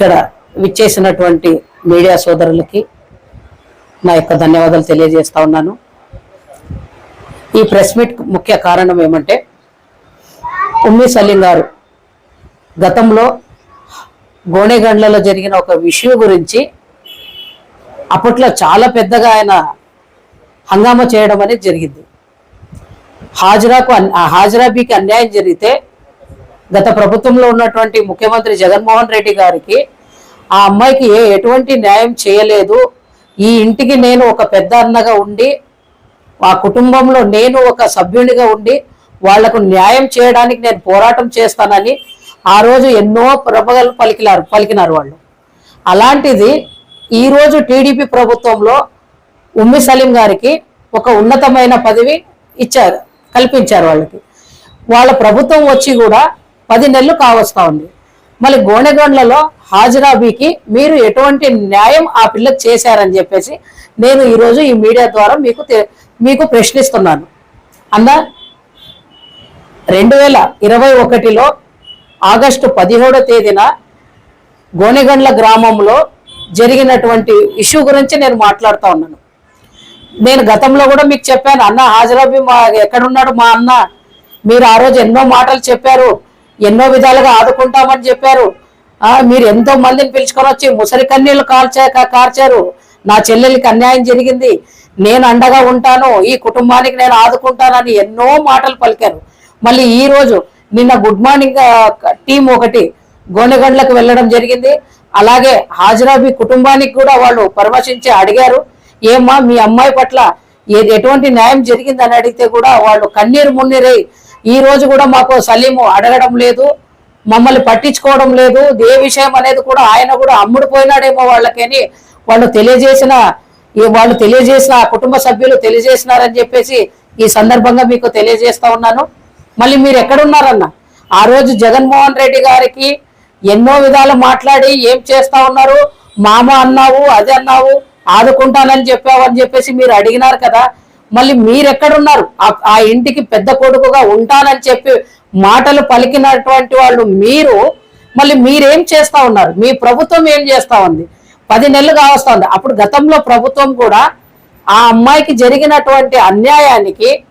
ఇక్కడ విచ్చేసినటువంటి మీడియా సోదరులకి నా యొక్క ధన్యవాదాలు తెలియజేస్తా ఉన్నాను. ఈ ప్రెస్ మీట్ ముఖ్య కారణం ఏమంటే ఉమ్మి సలీం గారు గతంలో గోనెగండ్లలో జరిగిన ఒక విషయం గురించి అప్పట్లో చాలా పెద్దగా ఆయన హంగామా చేయడం అనేది జరిగింది. హాజరాకు ఆ హాజరాబీకి అన్యాయం జరిగితే గత ప్రభుత్వంలో ఉన్నటువంటి ముఖ్యమంత్రి జగన్మోహన్ రెడ్డి గారికి ఆ అమ్మాయికి ఏ ఎటువంటి న్యాయం చేయలేదు. ఈ ఇంటికి నేను ఒక పెద్ద అన్నగా ఉండి ఆ కుటుంబంలో నేను ఒక సభ్యునిగా ఉండి వాళ్ళకు న్యాయం చేయడానికి నేను పోరాటం చేస్తానని ఆ రోజు ఎన్నో ప్రభగలు పలికినారు పలికినారు వాళ్ళు. అలాంటిది ఈరోజు టీడీపీ ప్రభుత్వంలో ఉమ్మి సలీం గారికి ఒక ఉన్నతమైన పదవి ఇచ్చారు కల్పించారు వాళ్ళకి. వాళ్ళ ప్రభుత్వం వచ్చి కూడా పది నెలలు కావస్తా ఉంది. మళ్ళీ గోనెగొండలలో హాజరాబీకి మీరు ఎటువంటి న్యాయం ఆ పిల్లకి చేశారని చెప్పేసి నేను ఈరోజు ఈ మీడియా ద్వారా మీకు మీకు ప్రశ్నిస్తున్నాను. అన్న రెండు వేల ఇరవై ఒకటిలో ఆగస్టు పదిహేడో తేదీన గోనెగండ్ల గ్రామంలో జరిగినటువంటి ఇష్యూ గురించి నేను మాట్లాడుతూ ఉన్నాను. నేను గతంలో కూడా మీకు చెప్పాను అన్న హాజరాబీ మా ఎక్కడున్నాడు మా అన్న? మీరు ఆ రోజు ఎన్నో మాటలు చెప్పారు ఎన్నో విధాలుగా ఆదుకుంటామని చెప్పారు. మీరు ఎంతో మందిని పిలుచుకొని వచ్చి ముసలి కన్నీళ్ళు కాల్చా కార్చారు. నా చెల్లెలికి అన్యాయం జరిగింది. నేను అండగా ఉంటాను. ఈ కుటుంబానికి నేను ఆదుకుంటానని ఎన్నో మాటలు పలికారు. మళ్ళీ ఈ రోజు నిన్న గుడ్ మార్నింగ్ టీం ఒకటి గోనెగండ్లకు వెళ్ళడం జరిగింది. అలాగే హాజరాబీ కుటుంబానికి కూడా వాళ్ళు పరామర్శించి అడిగారు. ఏమ్మా మీ అమ్మాయి పట్ల ఏది ఎటువంటి న్యాయం జరిగిందని అడిగితే కూడా వాళ్ళు కన్నీరు మున్నీరై ఈ రోజు కూడా మాకు సలీము అడగడం లేదు మమ్మల్ని పట్టించుకోవడం లేదు. ఏ విషయం అనేది కూడా ఆయన కూడా అమ్ముడు పోయినాడేమో వాళ్ళకని. వాళ్ళు తెలియజేసిన వాళ్ళు తెలియజేసిన ఆ కుటుంబ సభ్యులు తెలియజేసినారని చెప్పేసి ఈ సందర్భంగా మీకు తెలియజేస్తా ఉన్నాను. మళ్ళీ మీరు ఎక్కడున్నారన్న? ఆ రోజు జగన్మోహన్ రెడ్డి గారికి ఎన్నో విధాలు మాట్లాడి ఏం చేస్తా ఉన్నారు? మామ అన్నావు అది అన్నావు ఆదుకుంటానని చెప్పావు అని చెప్పేసి మీరు అడిగినారు కదా. మళ్ళీ మీరెక్కడున్నారు? ఆ- ఇంటికి పెద్ద కొడుకుగా ఉంటానని చెప్పి మాటలు పలికినటువంటి వాళ్ళు మీరు మళ్ళీ మీరేం చేస్తా ఉన్నారు? మీ ప్రభుత్వం ఏం చేస్తా ఉంది? పది నెలలు కావస్తా ఉంది. అప్పుడు గతంలో ప్రభుత్వం కూడా ఆ అమ్మాయికి జరిగినటువంటి అన్యాయానికి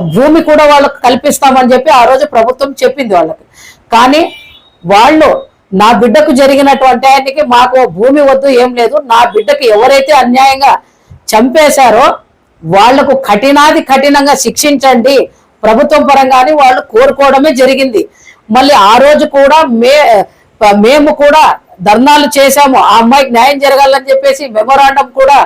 భూమి కూడా వాళ్ళకు కల్పిస్తామని చెప్పి ఆ రోజు ప్రభుత్వం చెప్పింది వాళ్ళకి. కానీ వాళ్ళు నా బిడ్డకు జరిగినటువంటి ఆయనకి మాకు భూమి వద్దు ఏం లేదు. నా బిడ్డకు ఎవరైతే అన్యాయంగా చంపేశారో వాళ్ళకు కఠినాది కఠినంగా శిక్షించండి. ప్రభుత్వం పరంగానే వాళ్ళు కోరుకోవడమే జరిగింది. మళ్ళీ ఆ రోజు కూడా మే మేము కూడా ధర్నాలు చేశాము. ఆ అమ్మాయికి న్యాయం జరగాలని చెప్పేసి మెమోరాండం కూడా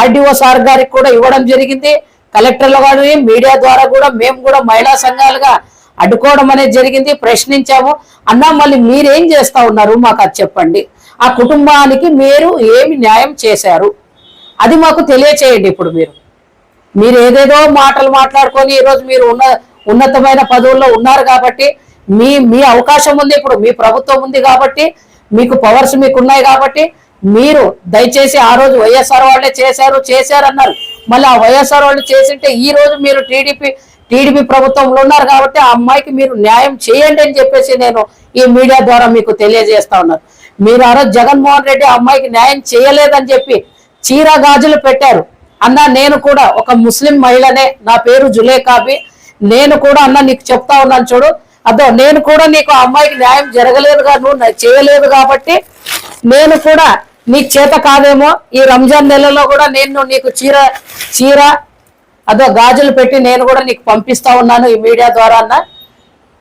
ఆర్డీఓ సార్ గారికి కూడా ఇవ్వడం జరిగింది. కలెక్టర్ల గారిని మీడియా ద్వారా కూడా మేము కూడా మహిళా సంఘాలుగా అడ్డుకోవడం అనేది జరిగింది. ప్రశ్నించాము. అన్నా మళ్ళీ మీరేం చేస్తా ఉన్నారు? మాకు అది చెప్పండి. ఆ కుటుంబానికి మీరు ఏమి న్యాయం చేశారు? అది మాకు తెలియచేయండి ఇప్పుడు మీరు. మీరు ఏదేదో మాటలు మాట్లాడుకొని ఈరోజు మీరు ఉన్న ఉన్నతమైన పదవుల్లో ఉన్నారు కాబట్టి మీ మీ అవకాశం ఉంది. ఇప్పుడు మీ ప్రభుత్వం ఉంది కాబట్టి మీకు పవర్స్ మీకు ఉన్నాయి కాబట్టి మీరు దయచేసి ఆ రోజు వైఎస్ఆర్ వాళ్ళే చేశారు చేశారు అన్నారు మళ్ళీ ఆ వైఎస్ఆర్ వాళ్ళు చేసింటే ఈ రోజు మీరు టీడీపీ టీడీపీ ప్రభుత్వంలో ఉన్నారు కాబట్టి ఆ అమ్మాయికి మీరు న్యాయం చేయండి అని చెప్పేసి నేను ఈ మీడియా ద్వారా మీకు తెలియజేస్తా ఉన్నాను మీరు ఆ రోజు జగన్మోహన్ రెడ్డి ఆ అమ్మాయికి న్యాయం చేయలేదని చెప్పి చీర గాజులు పెట్టారు. అన్న నేను కూడా ఒక ముస్లిం మహిళనే నా పేరు జులేకాబి నేను కూడా అన్న నీకు చెప్తా ఉన్నాను చూడు. అదో నేను కూడా నీకు ఆ అమ్మాయికి న్యాయం జరగలేదుగా నువ్వు చేయలేదు కాబట్టి నేను కూడా నీకు చేత కాదేమో ఈ రంజాన్ నెలలో కూడా నేను నీకు చీర చీర అదో గాజులు పెట్టి నేను కూడా నీకు పంపిస్తా ఉన్నాను ఈ మీడియా ద్వారా అన్న.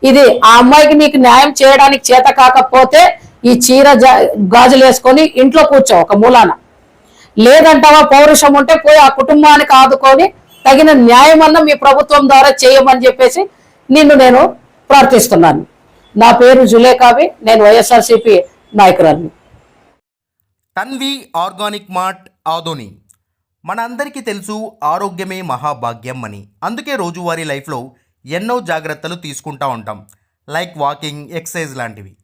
ఇది ఆ అమ్మాయికి నీకు న్యాయం చేయడానికి చేత కాకపోతే ఈ చీర జా- గాజులు వేసుకొని ఇంట్లో కూర్చో ఒక మూలాన. లేదంటావా? పౌరుషం ఉంటే పోయి ఆ కుటుంబానికి ఆదుకొని తగిన న్యాయమన్న మీ ప్రభుత్వం ద్వారా చేయమని చెప్పేసి నిన్ను నేను ప్రార్థిస్తున్నాను. నా పేరు జులేకావి నేను YSRCP నాయకురాలిని. Tanvi organic mart Adoni. మనందరికీ తెలుసు ఆరోగ్యమే మహాభాగ్యం అని. అందుకే రోజువారీ లైఫ్లో ఎన్నో జాగ్రత్తలు తీసుకుంటా ఉంటాం. లైక్ వాకింగ్ ఎక్సర్సైజ్ లాంటివి.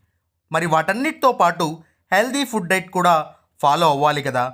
మరి వాటన్నిటితో పాటు హెల్దీ ఫుడ్ డైట్ కూడా ఫాలో అవ్వాలి కదా.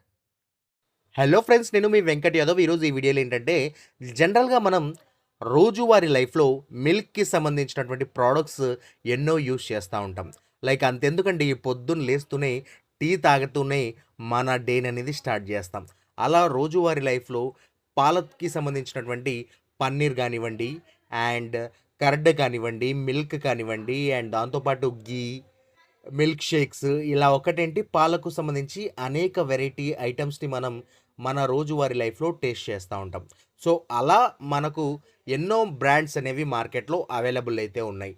hello friends నేను మీ వెంకట్ యాదవ్. ఈరోజు ఈ వీడియోలో ఏంటంటే జనరల్గా మనం రోజువారీ లైఫ్లో మిల్క్కి సంబంధించినటువంటి ప్రోడక్ట్స్ ఎన్నో యూస్ చేస్తూ ఉంటాం. లైక్ అంతెందుకండి పొద్దున్న లేస్తూనే టీ తాగుతూనే మన డేని అనేది స్టార్ట్ చేస్తాం. అలా రోజువారీ లైఫ్లో పాలకి సంబంధించినటువంటి పన్నీర్ కానివ్వండి అండ్ కర్డ్ కానివ్వండి మిల్క్ కానివ్వండి అండ్ దాంతోపాటు గీ మిల్క్ షేక్స్ ఇలా ఒకటేంటి? పాలకు సంబంధించి అనేక వెరైటీ ఐటమ్స్ని మనం మన రోజువారీ లైఫ్లో టేస్ట్ చేస్తూ ఉంటాం. సో అలా మనకు ఎన్నో బ్రాండ్స్ అనేవి మార్కెట్లో అవైలబుల్ అయితే ఉన్నాయి.